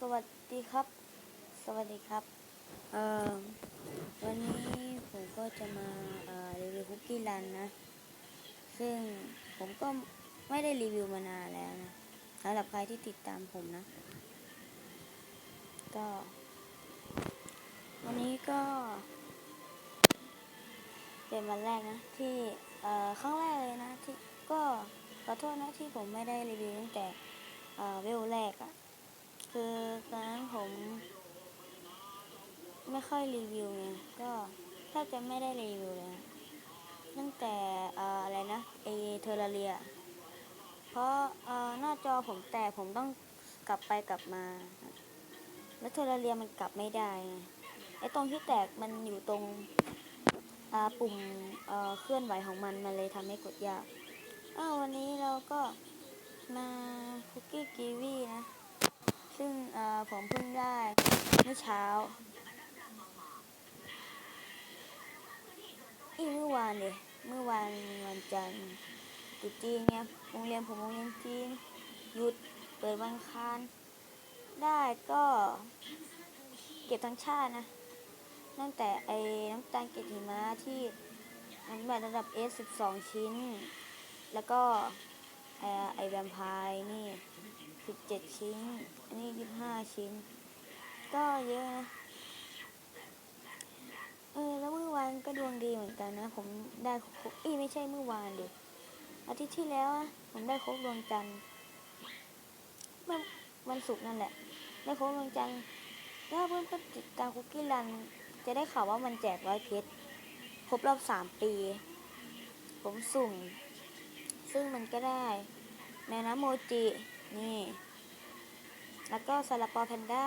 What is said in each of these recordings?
สวัสดีครับ สวัสดีครับ เอ่อ วันนี้ผมก็จะมาเอ่อรีวิวคุกกี้รันนะ ซึ่งผมก็ไม่ได้รีวิวมานานแล้วนะสำหรับใครที่ติดตามผมนะ ก็ วันนี้ก็ เป็นวันแรกนะ ที่ เอ่อครั้งแรกเลยนะที่ก็ขอโทษนะที่ผมไม่ได้รีวิวตั้งแต่ เอ่อเวลแรกอะ คือตอนนั้นผม ไม่ค่อยรีวิวไงก็แทบจะไม่ได้รีวิวเลยนะตั้งแต่อะไรนะเอเทอร์เรีย เพราะหน้าจอผมแตกผมต้องกลับไปกลับมา แล้วเทอร์เรียมันกลับไม่ได้ไงไอตรงที่แตกมันอยู่ตรงปุ่มเอ่อเคลื่อนไหวของมันมันเลยทำให้กดยากอ้าววันนี้เราก็มาคุกกี้กีวีนะ ซึ่งผมเพิ่งได้เมื่อเช้าอีเมื่อวานเลยเมื่อวานวันจันทร์ตรุษจีนเนี่ยโรงเรียนผมโรงเรียนจีนหยุดเปิดวันคารได้ก็เก็บทั้งชาตินะตั้งแต่ไอ้น้ำตาลเกล็ดหิมะที่มันแบบระดับ S 12 ชิ้น แล้วก็ไอ้ไอแวมไพร์นี่ 17 ชิ้น อันนี้25ชิ้น ก็เยอะนะเออแล้วเมื่อวานก็ดวงดีเหมือนกันนะ ผมได้ครบอีไม่ใช่เมื่อวานดิอาทิตย์ที่แล้วอะผมได้ครบดวงจันทร์วันศุกร์นั่นแหละ ได้ครบดวงจันทร์ถ้าเพื่อนๆติดตามคุกกี้รัน จะได้ข่าวว่ามันแจกร้อยเพชรครบรอบสามปี ผมสุ่ม ซึ่งมันก็ได้แมน้ำโมจิ นี่ แล้วก็ซาลาปาแพนด้า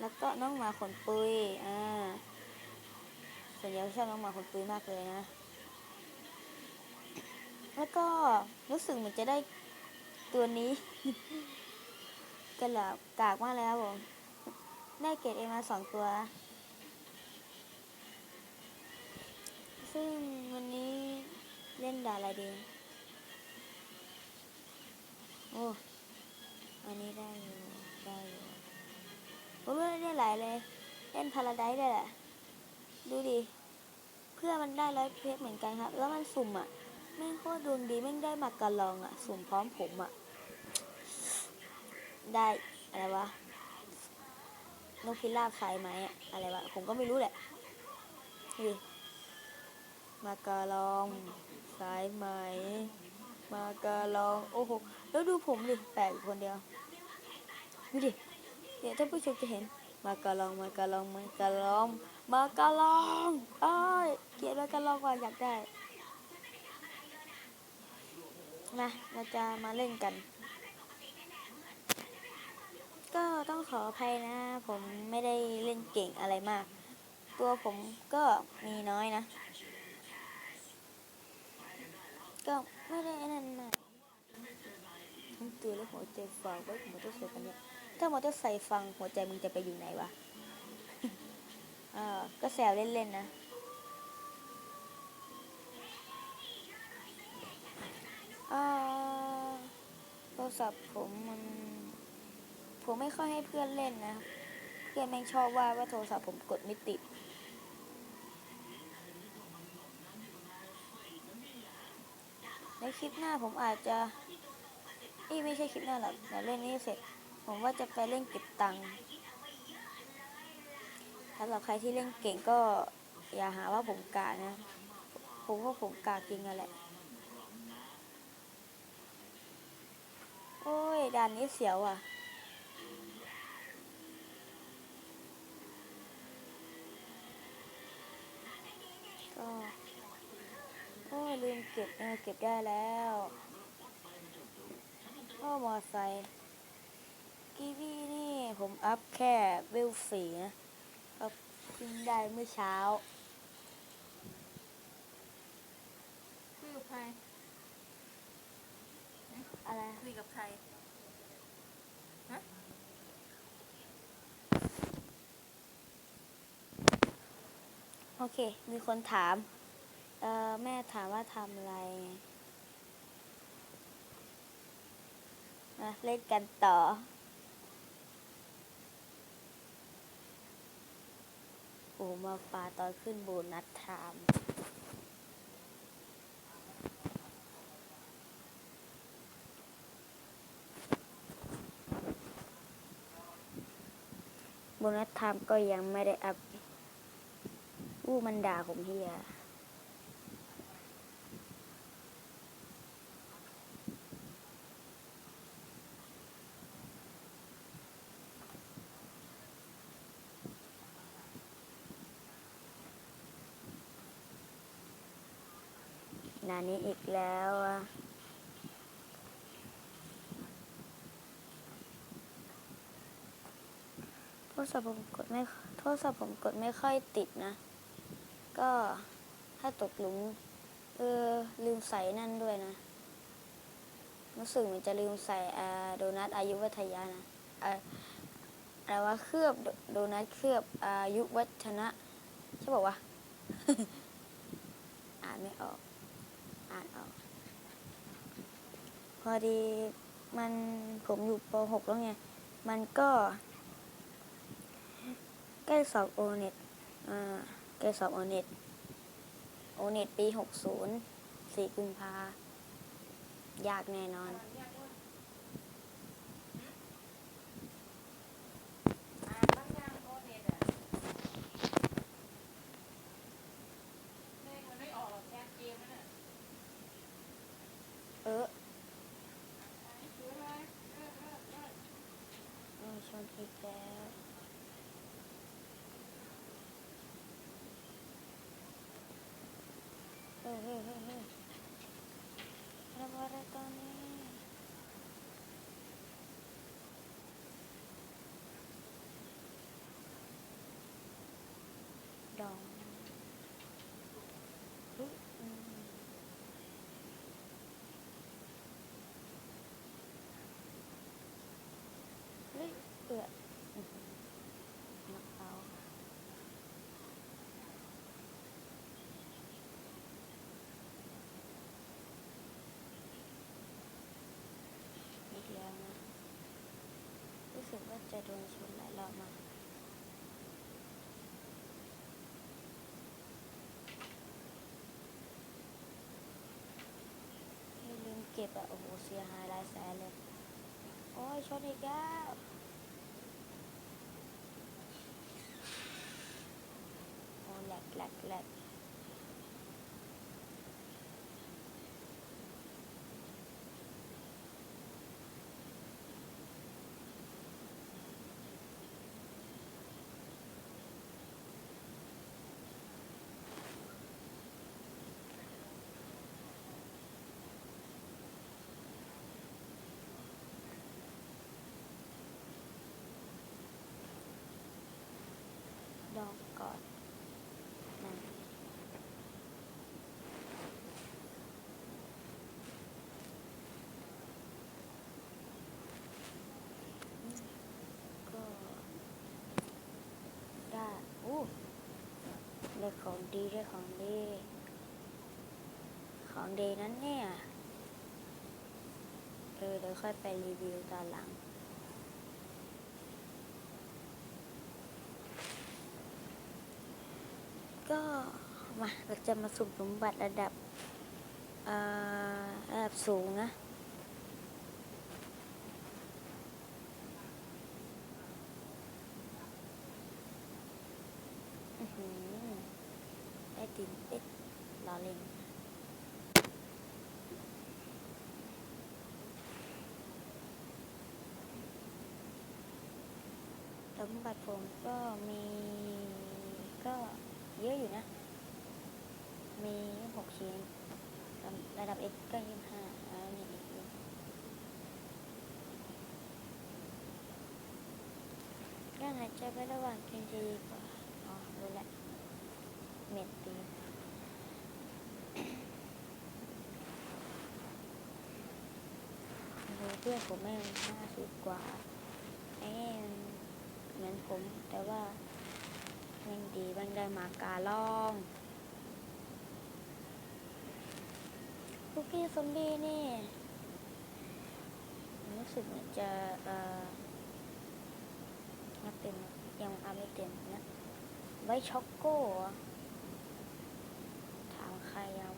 แล้วก็น้องหมาขนปุย อ่า ส่วนใหญ่ชอบน้องหมาขนปุยมากเลยนะ แล้วก็รู้สึกเหมือนจะได้ตัวนี้กระหลับกากมากเลยครับผมได้เกรดเอมาสองตัว ซึ่งวันนี้เล่นด่าอะไรดี โอ้ายเลย เล่นพาราไดได้แหละ ดูดิ เพื่อมันได้ร้อยเพชรเหมือนกันครับ แล้วมันสุ่มอะแม่งโคตรดวงดีแม่งได้มากระลองอะ สุ่มพร้อมผมอะ ได้ อะไรวะนกพิราบสายไหมอะอะไรวะ ผมก็ไม่รู้แหละนี่มากาลองสายไหม มากาลอง โอ้โห แล้วดูผมดิ แปลกคนเดียว ดูดิ เดี๋ยวท่านผู้ชมจะเห็น มากาลองมากาลองมากาลองมากาลองเอ้ยเกียดมากาลองกว่าอยากได้มาเราจะมาเล่นกัน ก็ต้องขออภัยนะ ผมไม่ได้เล่นเก่งอะไรมาก ตัวผมก็มีน้อยนะ ก็ไม่ได้นั่นมากทั้งตัวและหัวใจฟังไว้ผมมอเตอร์ไซค์คันเนี้ย ถ้ามอเตอร์ไซค์ฟังหัวใจมึงจะไปอยู่ไหนวะเออก็แซวเล่นๆนะ เออโทรศัพท์ผมมันผมไม่ค่อยให้เพื่อนเล่นนะ เพื่อนแม่งชอบว่าว่าโทรศัพท์ผมกดไม่ติดในคลิปหน้าผมอาจจะนี่ไม่ใช่คลิปหน้าหรอกเดี๋ยวเล่นนี้เสร็จ ผมว่าจะไปเล่นเก็บตังค์สำหรับใครที่เล่นเก่งก็อย่าหาว่าผมกานะ ผมว่าผมกาจริงอะแหละ โอ้ยด่านนี้เสียวอะก็โอ้ยลืมเก็บเออเก็บได้แล้ว ก็มอไซค์ กีวีนี่ผมอัพแค่เวลสี่นะก็เพิ่งได้เมื่อเช้าคุยกับใครอะไรคุยกับใครโอเค มีคนถาม เอ่อ แม่ถามว่าทำอะไรมาเล่นกันต่อ โอ้มาปลาตอนขึ้นโบนัสไทามโบนัสไทม์ก็ยังไม่ได้อัพอู้มันด่าผมเฮียานนี้อีกแล้วอะโทรศัพท์ผมกดไม่โทรศัพท์ผมกดไม่ค่อยติดนะ ก็ถ้าตกหลุม เออ ลืมใส่นั่นด้วยนะรู้สึกเหมือนจะลืมใส่โดนัทอายุวัฒยานะอ่าอะไรว่าเคลือบโดโดนัทเคลือบอายุวัฒนะใช่บอกว่า อ่านไม่ออก อ่านออก พอดีมันผมอยู่ป .6 แล้วไง มันก็ใกล้สอบโอเน็ตอ่าใกล้สอบโอเน็ตโอเน็ตปี 60 4 กุมภายากแน่นอน อ่านบ้างยังโอเน็ตอะเลขมันไม่ออกหรอกแค่เกมนั่นน่ะ เออ ถือเลยเลิกเลิกเลิก เออชนอีกแล้ว เฮ้ยเฮ้ยเฮ้ยเฮ้ยทำอะไรตอนนี้ ดองเฮ้ยอืมเฮ้ยเอืออื้อหือมะพร้าวอีกแล้วนะ รู้สึกว่า จะโดนชนหลายรอบมากอย่ลืมเก็บอะโอ้โหเสียหายหลายแสนเลย โอ้ยชนอีกแล้วโอ้แหลกแหลกแหลก อกก่อนนั่ก็ได้อู้ได้ของดีได้ของดี ของดีนั้นเนี่ย เออเดี๋ยวค่อยไปรีวิวตอนหลัง ก็มาเราจะมาสุ่มสมบัติระดับระดับสูงนะอื้อหือได้ตินเป็ดลอเล่นสมบัติผมก็มีก็ เยอะอยู่นะ มีหกชิ้นระดับ X ก็ยี่ห้าแล้วนี่อีกอยู่การหายใจไประหว่างกินจะดีกว่า อ๋อ รู้แล้วเม็ดตีนโอ้โหเพื่อนผมแม่งห้าสิบกว่าไอ้นี่มันเหมือนผมแต่ว่า แม่งดีบังได้มากาล่องคุกกี้ซอมบี้นี่ รู้สึกเหมือนจะเอ่ออัพเต็มยังอัพไม่เต็มนะไว้ช็อกโก้ถามใครอะว่า